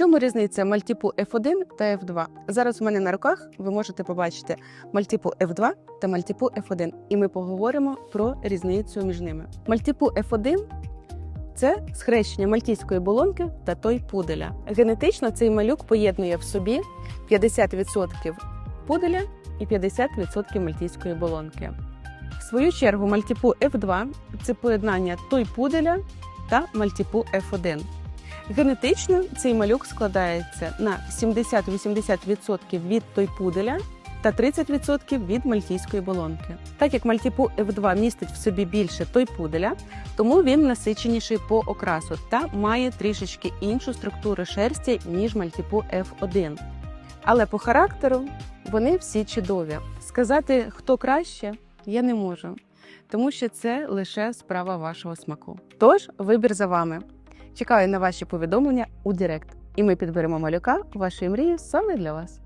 чому різниця мальтіпу F1 та F2? Зараз у мене на руках ви можете побачити мальтіпу F2 та мальтіпу F1, і ми поговоримо про різницю між ними. Мальтіпу F1 це схрещення мальтійської болонки та той пуделя. Генетично цей малюк поєднує в собі 50% пуделя і 50% мальтійської болонки. В свою чергу мальтіпу F2 це поєднання той пуделя та мальтіпу F1. Генетично цей малюк складається на 70-80% від той пуделя та 30% від мальтійської болонки. Так як мальтіпу F2 містить в собі більше той пуделя, тому він насиченіший по окрасу та має трішечки іншу структуру шерсті, ніж мальтіпу F1. Але по характеру вони всі чудові. Сказати, хто краще, я не можу, тому що це лише справа вашого смаку. Тож, вибір за вами. Чекаю на ваші повідомлення у Директ, і ми підберемо малюка вашої мрії саме для вас.